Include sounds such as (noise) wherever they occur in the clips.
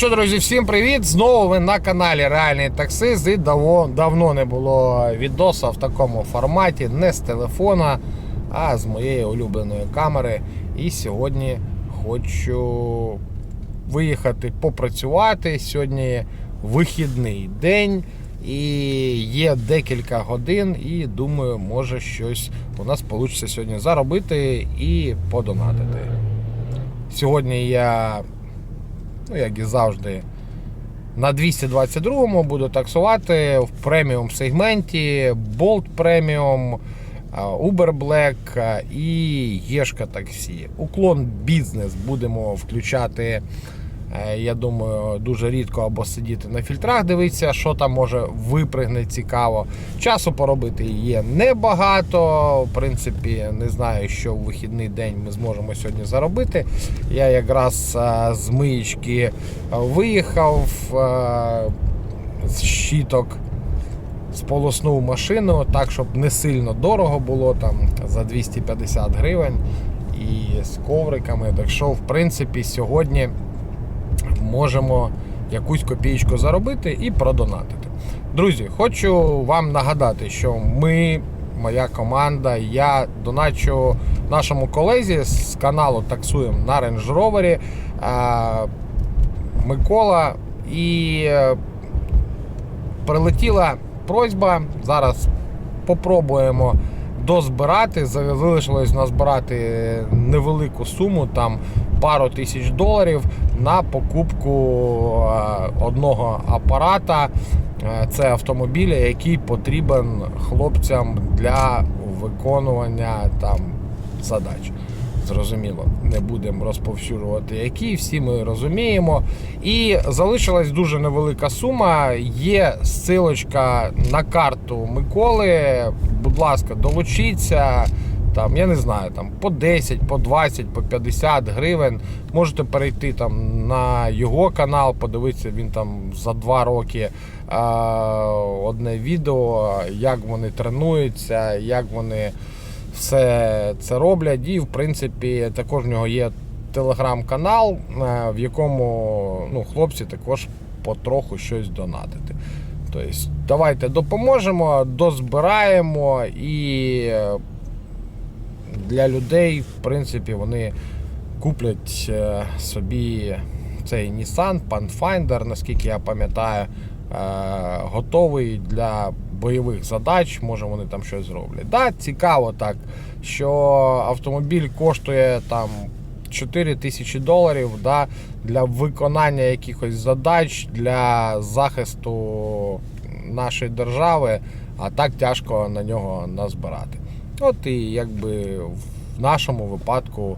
що, друзі, всім привіт! Знову ви на каналі Реальний Таксист і давно, давно не було відоса в такому форматі, не з телефона, а з моєї улюбленої камери. І сьогодні хочу виїхати попрацювати. Сьогодні вихідний день. І є декілька годин, і думаю, може щось у нас вийде сьогодні заробити і подонатити. Сьогодні я ну як і завжди, на 222-му буду таксувати в преміум сегменті Bolt Premium, Uber Black і Єшка таксі. Уклон бізнес будемо включати. Е, Я думаю, дуже рідко або сидіти на фільтрах, дивитися, що там може випригне цікаво. Часу поробити є небагато. В принципі, не знаю, що в вихідний день ми зможемо сьогодні заробити. Я якраз е, з миєчки е, виїхав з щіток. Сполоснув машину так, щоб не сильно дорого було там за 250 гривень і з ковриками. Так що, в принципі, сьогодні можемо якусь копійку заробити і продонатити. Друзі, хочу вам нагадати, що ми, моя команда, я доначу нашому колезі з каналу Таксуємо на Range Rover е, Микола і е, прилетіла просьба. Зараз попробуємо дозбирати. Залишилось назбирати невелику суму, там пару тисяч доларів на покупку е, одного апарата. Е, Це автомобіля, який потрібен хлопцям для виконування там задач. Зрозуміло, не будемо розповсюджувати які, всі ми розуміємо. І залишилась дуже невелика сума. Є ссилочка на карту Миколи. Будь ласка, долучіться. Там, я не знаю, там по 10, по 20, по 50 гривень. Можете перейти там на його канал, подивитися, він там за 2 роки е, одне відео, як вони тренуються, як вони все це роблять. І, в принципі, також в нього є телеграм-канал, е, в якому ну, хлопці також потроху щось донатити. Тобто, давайте допоможемо, дозбираємо і е, для людей, в принципі, вони куплять е, собі цей Nissan Pathfinder, наскільки я пам'ятаю, готовий для бойових задач, може вони там щось зроблять. Да, цікаво так, що автомобіль коштує там 4 тисячі доларів да, для виконання якихось задач, для захисту нашої держави, а так тяжко на нього назбирати. От і якби в нашому випадку.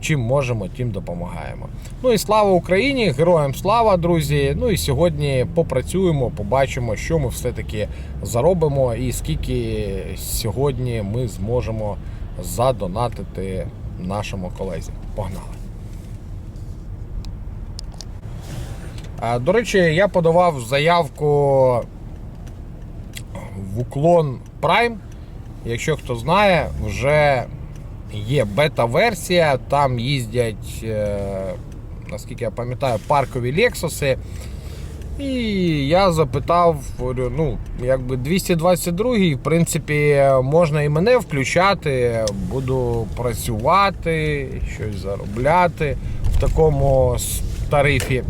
Чим можемо, тим допомагаємо. Ну і слава Україні! Героям слава, друзі! Ну і сьогодні попрацюємо, побачимо, що ми все-таки заробимо, і скільки сьогодні ми зможемо задонатити нашому колезі. Погнали! До речі, я подавав заявку в уклон Prime. Якщо хто знає, вже є бета-версія, там їздять, е, наскільки я пам'ятаю, паркові Лексуси. І я запитав, говорю, ну, якби 222-й, в принципі, можна і мене включати, буду працювати, щось заробляти в такому тарифі.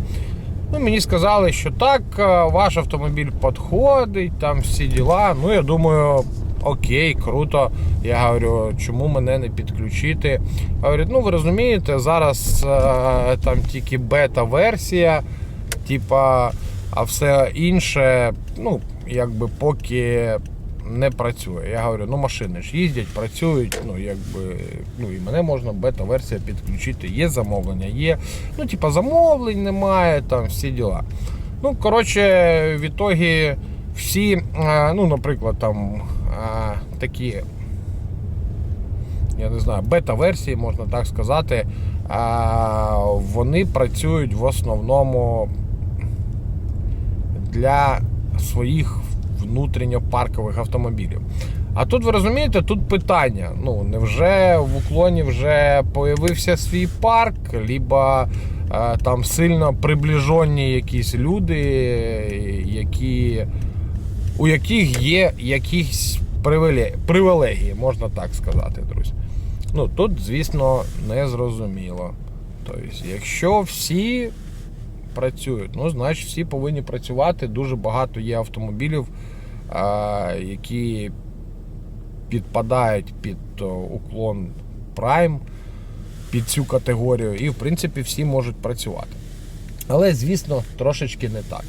Ну, мені сказали, що так, е, ваш автомобіль підходить, там всі діла. Ну, я думаю, окей, круто. Я говорю, чому мене не підключити? Говорять, ну ви розумієте, зараз е, там тільки бета-версія, типа, а все інше, ну, якби поки не працює. Я говорю, ну машини ж їздять, працюють, ну якби ну і мене можна бета-версія підключити. Є замовлення, є. Ну, типа, замовлень немає, там всі діла. Ну, коротше, в ітогі всі, е, ну, наприклад, там такі, я не знаю, бета-версії, можна так сказати, е, вони працюють в основному для своїх внутрішньопаркових автомобілів. А тут ви розумієте, тут питання. Ну, невже в уклоні вже появився свій парк, либо е, там сильно приближені якісь люди, які, у яких є якісь привілегії, можна так сказати, друзі. Ну, тут, звісно, не зрозуміло. Тобто, якщо всі працюють, ну, значить всі повинні працювати. Дуже багато є автомобілів, які підпадають під уклон Prime, під цю категорію, і в принципі всі можуть працювати. Але, звісно, трошечки не так.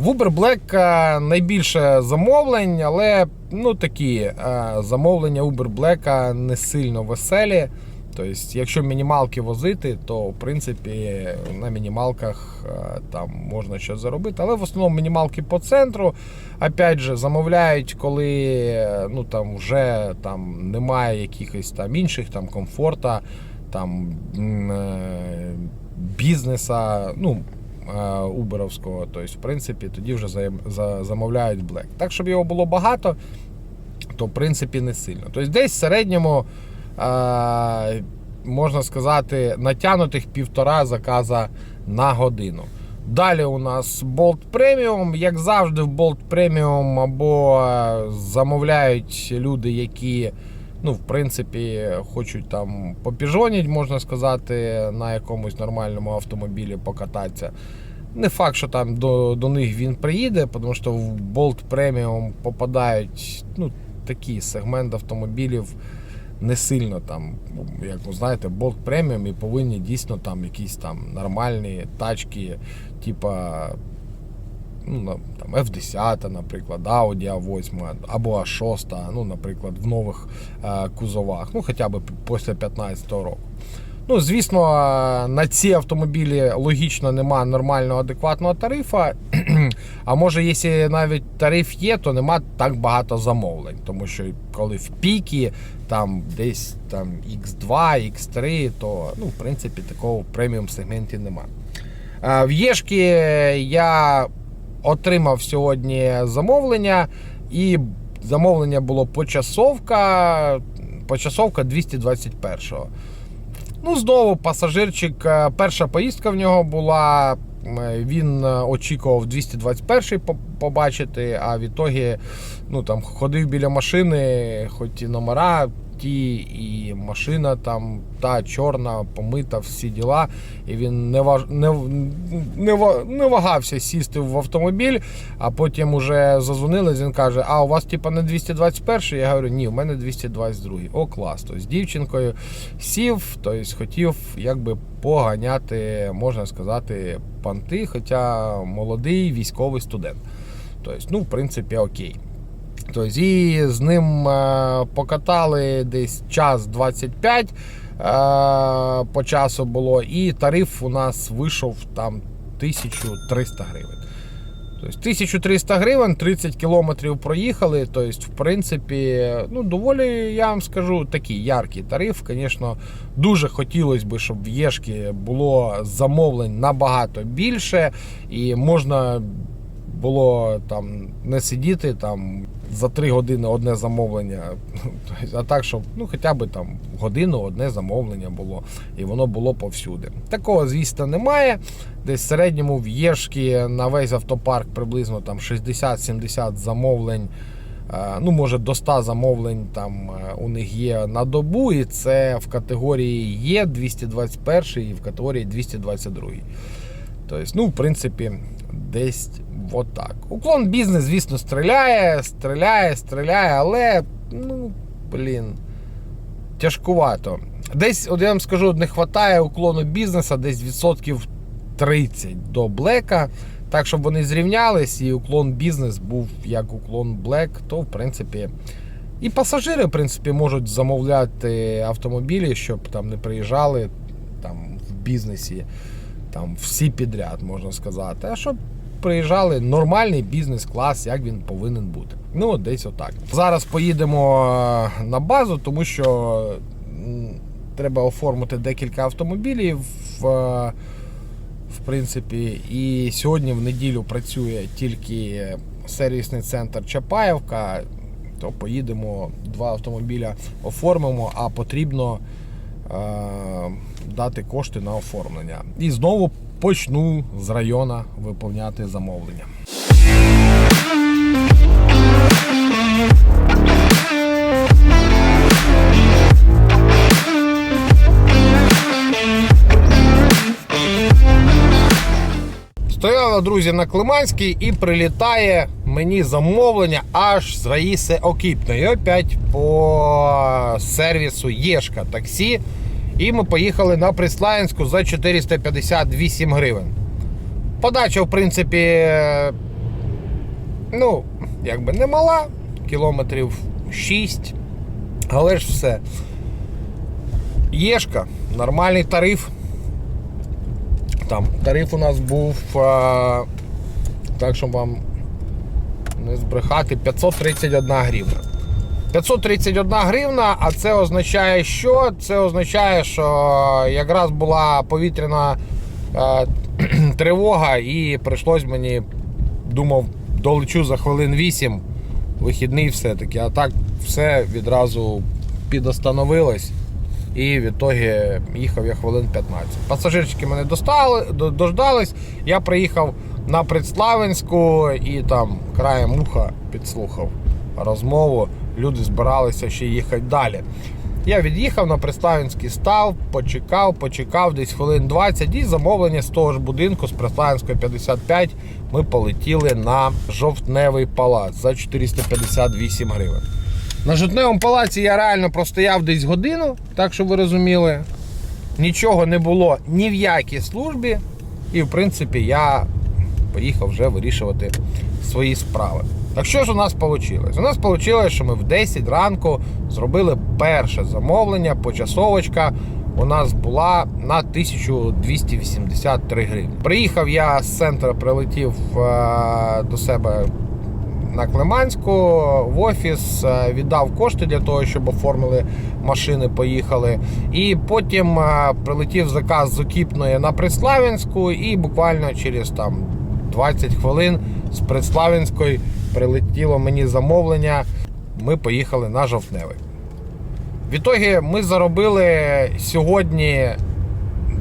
В Uber Black найбільше замовлень, але ну, такі замовлення Uber Black не сильно веселі. Тобто, якщо мінімалки возити, то в принципі на мінімалках там можна щось заробити. Але в основному мінімалки по центру. Опять же, замовляють, коли ну, там вже там, немає якихось там інших там комфорта, там е, бізнеса. ну, е, Уберовського, тобто, в принципі, тоді вже за, за, замовляють Black. Так, щоб його було багато, то в принципі не сильно. Тобто десь в середньому, е, можна сказати, натягнутих півтора заказа на годину. Далі у нас Bolt Premium. Як завжди, в Bolt Premium або е, замовляють люди, які ну, в принципі, хочуть там попіжоніть, можна сказати, на якомусь нормальному автомобілі покататися. Не факт, що там до, до них він приїде, тому що в Bolt Premium попадають ну, такий сегмент автомобілів не сильно там, як ви знаєте, Bolt Premium і повинні дійсно там якісь там нормальні тачки, типа ну, там F10, наприклад, Audi A8 або A6, ну, наприклад, в нових е, кузовах, ну, хоча б після 2015 року. Ну, звісно, е, на ці автомобілі логічно нема нормального адекватного тарифа. (clears throat) А може, якщо навіть тариф є, то нема так багато замовлень. Тому що коли в піки там десь там X2, X3, то ну, в принципі такого преміум сегменті нема. Е, В Єшки я отримав сьогодні замовлення, і замовлення було почасовка, почасовка 221-го. Ну, знову пасажирчик, е, перша поїздка в нього була. Він е, очікував 221-й побачити, а в ітогі ну, там, ходив біля машини, хоч і номера ті, і машина там та чорна, помита, всі діла. І він не, важ... не, не, не вагався сісти в автомобіль, а потім уже зазвонили, він каже: А у вас типа не 221 Я говорю, ні, у мене 222 О, клас. Тобто з дівчинкою сів, тобто хотів якби поганяти, можна сказати, панти, хоча молодий військовий студент. Тобто, ну, в принципі, окей. Тобто, і з ним е, покатали десь час 25 е, по часу було, і тариф у нас вийшов там 1300 гривень. Тобто 1300 гривень, 30 кілометрів проїхали. Тобто, в принципі, ну, доволі, я вам скажу, такий яркий тариф. Звісно, дуже хотілося б, щоб в Єшки було замовлень набагато більше, і можна було там не сидіти там за 3 години одне замовлення, (laughs) Тобто, а так, щоб ну, хоча б там годину одне замовлення було, і воно було повсюди. Такого, звісно, немає. Десь в середньому в Єшки на весь автопарк приблизно там 60-70 замовлень. е, Ну, може, до 100 замовлень там е, у них є на добу, і це в категорії Є 221 і в категорії 222. Тобто, ну, в принципі, десь отак. Уклон бізнес, звісно, стріляє, стріляє, стріляє, але, ну, блін, тяжкувато. Десь, от я вам скажу, не вистачає уклону бізнесу десь відсотків 30 до блека. Так, щоб вони зрівнялись, і уклон бізнес був як уклон Black, то в принципі. І пасажири, в принципі, можуть замовляти автомобілі, щоб там не приїжджали там, в бізнесі там, всі підряд, можна сказати. А щоб приїжджали нормальний бізнес-клас, як він повинен бути. Ну, десь отак. Зараз поїдемо е, на базу, тому що треба оформити декілька автомобілів. е, В принципі, і сьогодні в неділю працює тільки сервісний центр Чапаєвка. то поїдемо два автомобіля оформимо, а потрібно е, дати кошти на оформлення. І знову почну з району виповняти замовлення. Стояли, друзі, на Климанській і прилітає мені замовлення аж з Раїси Окіпної. Опять по сервісу Єшка таксі. І ми поїхали на Приславянську за 458 гривень. Подача, в принципі, ну, якби не мала, кілометрів 6. Але ж все. Єшка, нормальний тариф. Там тариф у нас був, а, так щоб вам не збрехати, 531 гривна. 531 гривна, а це означає, що? Це означає, що якраз була повітряна е, тривога, і прийшлось мені, думав, долечу за хвилин 8, вихідний все-таки. А так все відразу підостановилось. І в ітогі їхав я хвилин 15. Пасажирчики мене достали, дождались. Я приїхав на Предславенську і там краєм уха підслухав розмову. Люди збиралися ще їхати далі. Я від'їхав на Преславінський став, почекав, почекав десь хвилин 20 і замовлення з того ж будинку з Преславінської 55 ми полетіли на жовтневий палац за 458 гривень. На жовтневому палаці я реально простояв десь годину, так щоб ви розуміли. Нічого не було ні в якій службі. І, в принципі, я поїхав вже вирішувати свої справи. Так що ж у нас вийшло? У нас вийшло, що ми в 10 ранку зробили перше замовлення, почасовочка у нас була на 1283 гривні. Приїхав я з центру, прилетів е, до себе на Климанську в офіс, е, віддав кошти для того, щоб оформили машини, поїхали. І потім е, прилетів заказ з Окіпної на Преславінську, і буквально через там 20 хвилин з Преславінської прилетіло мені замовлення. Ми поїхали на жовтневий. В ітогі ми заробили сьогодні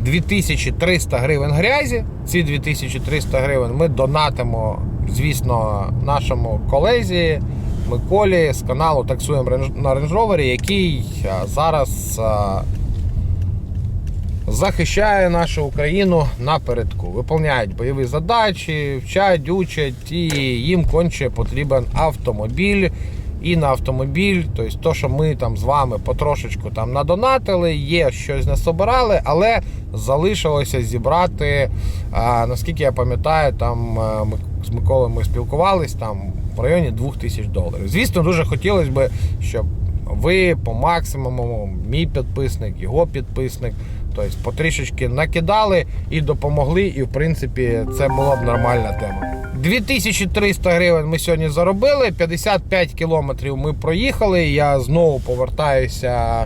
2300 гривень грязі. Ці 2300 гривень ми донатимо, звісно, нашому колезі Миколі з каналу Таксуємо на Rover, який зараз а, захищає нашу Україну напередку. Виповняють бойові задачі, вчать, учать, і їм конче потрібен автомобіль. І на автомобіль, тобто то, що ми там з вами потрошечку там надонатили, є щось не собирали, але залишилося зібрати. А, наскільки я пам'ятаю, там ми з Миколою ми спілкувались там в районі 2000 доларів. Звісно, дуже хотілося б, щоб ви по максимуму, мій підписник, його підписник, тобто потрішечки накидали і допомогли, і в принципі це була б нормальна тема. 2300 гривень ми сьогодні заробили, 55 кілометрів ми проїхали. Я знову повертаюся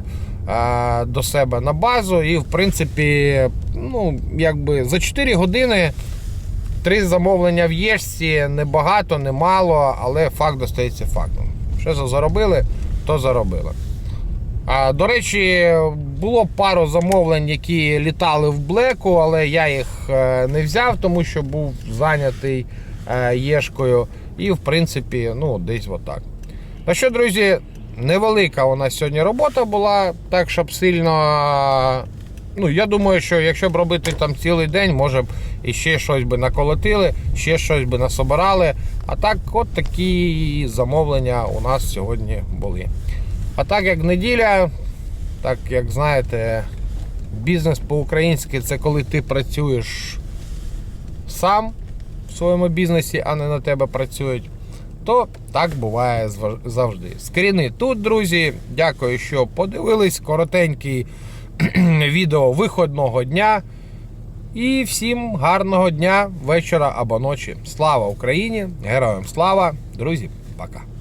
е, до себе на базу, і в принципі, ну якби за 4 години. Три замовлення в Єшці небагато, немало, але факт достається фактом. Що заробили, то заробили. До речі, було пару замовлень, які літали в блеку, але я їх е, не взяв, тому що був зайнятий е, Єшкою. І, в принципі, ну, десь отак. Ну що, друзі, невелика у нас сьогодні робота була, так щоб сильно. Ну, я думаю, що якщо б робити там цілий день, може б і ще щось би наколотили, ще щось би насобирали. А так, от такі замовлення у нас сьогодні були. А так як неділя, так як знаєте, бізнес по-українськи це коли ти працюєш сам в своєму бізнесі, а не на тебе працюють, то так буває завжди. Скріни тут, друзі. Дякую, що подивились. Коротенький (clears throat) відео виходного дня. І всім гарного дня, вечора або ночі. Слава Україні! Героям слава! Друзі, пока!